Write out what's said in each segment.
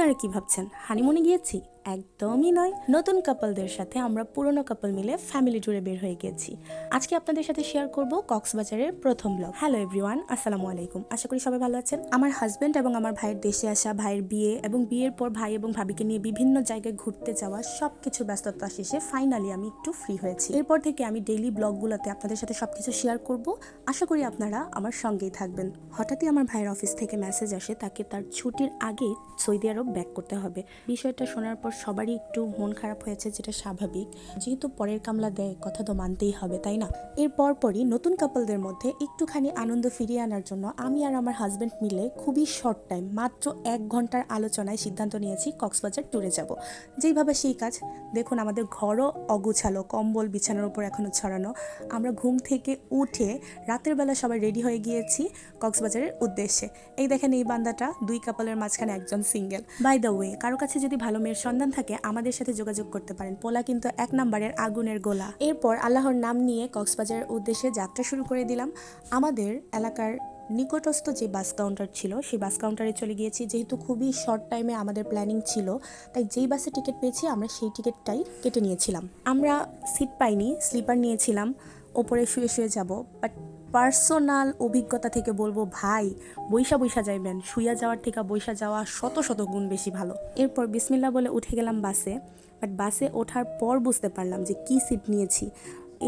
আপনারা কি ভাবছেন? হানিমুনে গিয়েছি? একদমই নয়। নতুন কাপলদের সাথে আমরা পুরনো কাপল মিলে ফ্যামিলি ট্যুরে বের হয়ে গেছি। আজকে আপনাদের সাথে শেয়ার করব কক্সবাজারের প্রথম ব্লগ হ্যালো এভরিওয়ান আসসালামু আলাইকুম। আশা করি সবাই ভালো আছেন। আমার হাজব্যান্ড এবং আমার ভাইয়ের দেশে আসা, ভাইয়ের বিয়ে এবং বিয়ের পর ভাই এবং ভাবিকে নিয়ে বিভিন্ন জায়গায় ঘুরতে যাওয়া সব কিছু ব্যস্ততা শেষে ফাইনালি আমি একটু ফ্রি হয়েছি। এরপর থেকে আমি ডেইলি ব্লগগুলোতে আপনাদের সাথে সব কিছু শেয়ার করব। আশা করি আপনারা আমার সঙ্গেই থাকবেন। হঠাৎই আমার ভাইয়ের অফিস থেকে মেসেজ আসে, তাকে তার ছুটির আগে সৌদি আরব ব্যাক করতে হবে। বিষয়টা শোনার পর সবারই একটু মন খারাপ হয়েছে, যেটা স্বাভাবিক। যেহেতু পরের কামলা দেয়, কথা তো মানতেই হবে, তাই না? এর পরপরই নতুন কাপলদের মধ্যে একটুখানি আনন্দ ফিরিয়ে আনার জন্য আমি আর আমার হাজব্যান্ড মিলে খুবই শর্ট টাইম মাত্র এক ঘণ্টার আলোচনায় সিদ্ধান্ত নিয়েছি কক্সবাজার ট্যুরে যাব। যেইভাবে সেই কাজ, দেখুন আমাদের ঘরও অগুছালো, কম্বল বিছানার উপর এখনও ছড়ানো। আমরা ঘুম থেকে উঠে রাতের বেলা সবাই রেডি হয়ে গিয়েছি কক্সবাজারের উদ্দেশ্যে। এই দেখেন এই বান্দাটা, দুই কাপলের মাঝখানে একজন সিঙ্গেল বাই দ্য ওয়ে কারও কাছে যদি ভালো মেয়ের থাকে, আমাদের সাথে যোগাযোগ করতে পারেন। পোলা কিন্তু এক নম্বরের আগুনের গোলা। এরপর আল্লাহর নাম নিয়ে কক্সবাজারের উদ্দেশ্যে যাত্রা শুরু করে দিলাম। আমাদের এলাকার নিকটস্থ যে বাস কাউন্টার ছিল, সেই বাস কাউন্টারে চলে গিয়েছি। যেহেতু খুবই শর্ট টাইমে আমাদের প্ল্যানিং ছিল, তাই যেই বাসে টিকিট পেয়েছি, আমরা সেই টিকিটটাই কেটে নিয়েছিলাম। আমরা সিট পাইনি স্লিপার নিয়েছিলাম, ওপরে শুয়ে শুয়ে যাব। বাট পার্সোনাল অভিজ্ঞতা থেকে বলব, ভাই, বৈশা বৈশা যাইবেন। শুইয়া যাওয়ার থেকে বৈশা যাওয়া শত শত গুণ বেশি ভালো। এরপর বিসমিল্লা বলে উঠে গেলাম বাসে, বাট বাসে ওঠার পর বুঝতে পারলাম যে কি সিট নিয়েছি।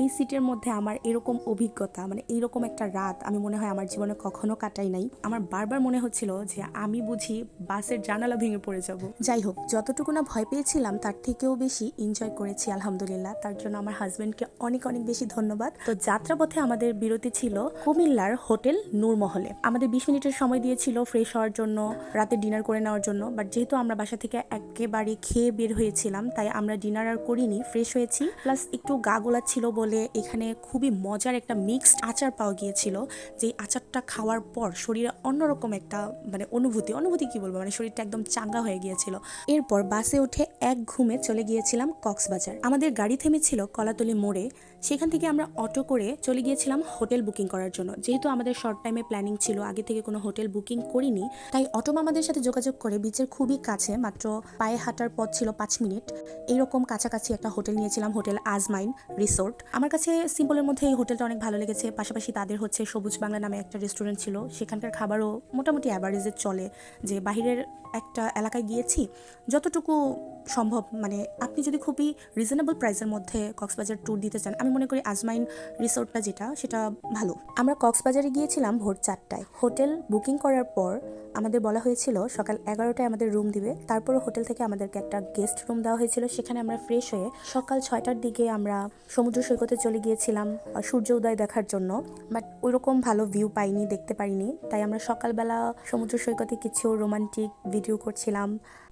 এই সিটের মধ্যে আমার এরকম অভিজ্ঞতা মানে এইরকম একটা রাত আমি মনে হয় আমার জীবনে কখনো কাটাই নাই। আমার বারবার মনে হচ্ছিল যে আমি বুঝি বাসের জানালা ভেঙে পড়ে যাব। যাই হোক, যতটুকু না ভয় পেয়েছিলাম, তার থেকেও বেশি এনজয় করেছি আলহামদুলিল্লাহ। তার জন্য আমার হাজবেন্ডকে অনেক অনেক বেশি ধন্যবাদ। তো যাত্রাপথে আমাদের বিরতি ছিল কুমিল্লার হোটেল নূরমহলে। আমাদের বিশ মিনিটের সময় দিয়েছিল ফ্রেশ হওয়ার জন্য, রাতে ডিনার করে নেওয়ার জন্য বাট যেহেতু আমরা বাসা থেকে একেবারে খেয়ে বের হয়েছিলাম, তাই আমরা ডিনার আর করিনি ফ্রেশ হয়েছি। প্লাস একটু গা গোলা ছিল বলে এখানে খুবই মজার একটা মিক্সড আচার পাওয়া গিয়েছিল। যে আচারটা খাওয়ার পর শরীরে অন্যরকম একটা মানে অনুভূতি অনুভূতি কি বলব? মানে শরীরটা একদম চাঙ্গা হয়ে গিয়েছিল। এরপর বাসে উঠে এক ঘুমে চলে গিয়েছিলাম কক্সবাজার। আমাদের গাড়ি থেমেছিল কলাতলি মোড়ে। সেখান থেকে আমরা অটো করে চলে গিয়েছিলাম হোটেল বুকিং করার জন্য। যেহেতু আমাদের শর্ট টাইমে প্ল্যানিং ছিল, আগে থেকে কোনো হোটেল বুকিং করিনি, তাই অটো মামাদের সাথে যোগাযোগ করে বিচের খুবই কাছে, মাত্র পায়ে হাঁটার পথ ছিল পাঁচ মিনিট। এইরকম কাছাকাছি একটা হোটেল নিয়েছিলাম, হোটেল আজমাইন রিসোর্ট আমার কাছে সিম্পলের মধ্যে এই হোটেলটা অনেক ভালো লেগেছে। পাশাপাশি তাদের হচ্ছে সবুজ বাংলা নামে একটা রেস্টুরেন্ট ছিল। সেখানকার খাবারও মোটামুটি অ্যাভারেজে চলে। যে বাহিরের একটা এলাকায় গিয়েছি, যতটুকু সম্ভব মানে আপনি যদি খুবই রিজনেবল প্রাইসের মধ্যে কক্সবাজার ট্যুর দিতে চান, আমি মনে করি আজমাইন রিসোর্টটা যেটা, সেটা ভালো। আমরা কক্সবাজারে গিয়েছিলাম ভোর চারটায়। হোটেল বুকিং করার পর আমাদের বলা হয়েছিল সকাল এগারোটায় আমাদের রুম দিবে। তারপরে হোটেল থেকে আমাদেরকে একটা গেস্ট রুম দেওয়া হয়েছিল। সেখানে আমরা ফ্রেশ হয়ে সকাল ছয়টার দিকে আমরা সমুদ্র সৈকতে চলে গিয়েছিলাম সূর্য উদয় দেখার জন্য বাট ওইরকম ভালো ভিউ পাইনি, দেখতে পারিনি। তাই আমরা সকালবেলা সমুদ্র সৈকতে কিছু রোমান্টিক ভিডিও করছিলাম।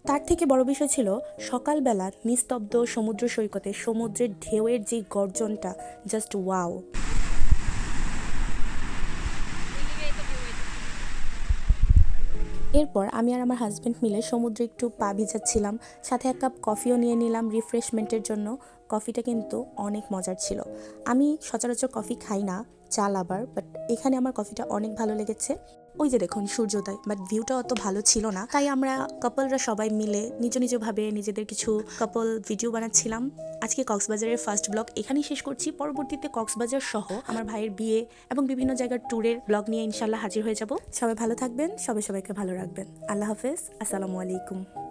তার থেকে বড় বিষয় ছিল সকালবেলা নিস্তব্ধ সমুদ্র সৈকতে সমুদ্রের ঢেউয়ের যে গর্জনটা জাস্ট ওয়াও এরপর আমি আর আমার হাজব্যান্ড মিলে সমুদ্রে একটু পা ভিজাচ্ছিলাম, সাথে এক কাপ কফিও নিয়ে নিলাম রিফ্রেশমেন্টের জন্য। কফিটা কিন্তু অনেক মজার ছিল। আমি সচরাচর কফি খাই না, চাল আবার বাট এখানে আমার কফিটা অনেক ভালো লেগেছে। ওই যে দেখুন সূর্যোদয় বাট ভিউটা অত ভালো ছিল না। তাই আমরা কাপলরা সবাই মিলে নিজ নিজভাবে নিজেদের কিছু কাপল ভিডিও বানাচ্ছিলাম। আজকে কক্সবাজারের ফার্স্ট ব্লগ এখানেই শেষ করছি। পরবর্তীতে কক্সবাজার সহ আমার ভাইয়ের বিয়ে এবং বিভিন্ন জায়গার ট্যুরের ব্লগ নিয়ে ইনশাল্লাহ হাজির হয়ে যাব। সবাই ভালো থাকবেন, সবাই সবাইকে ভালো রাখবেন। আল্লাহ হাফেজ, আসসালামু আলাইকুম।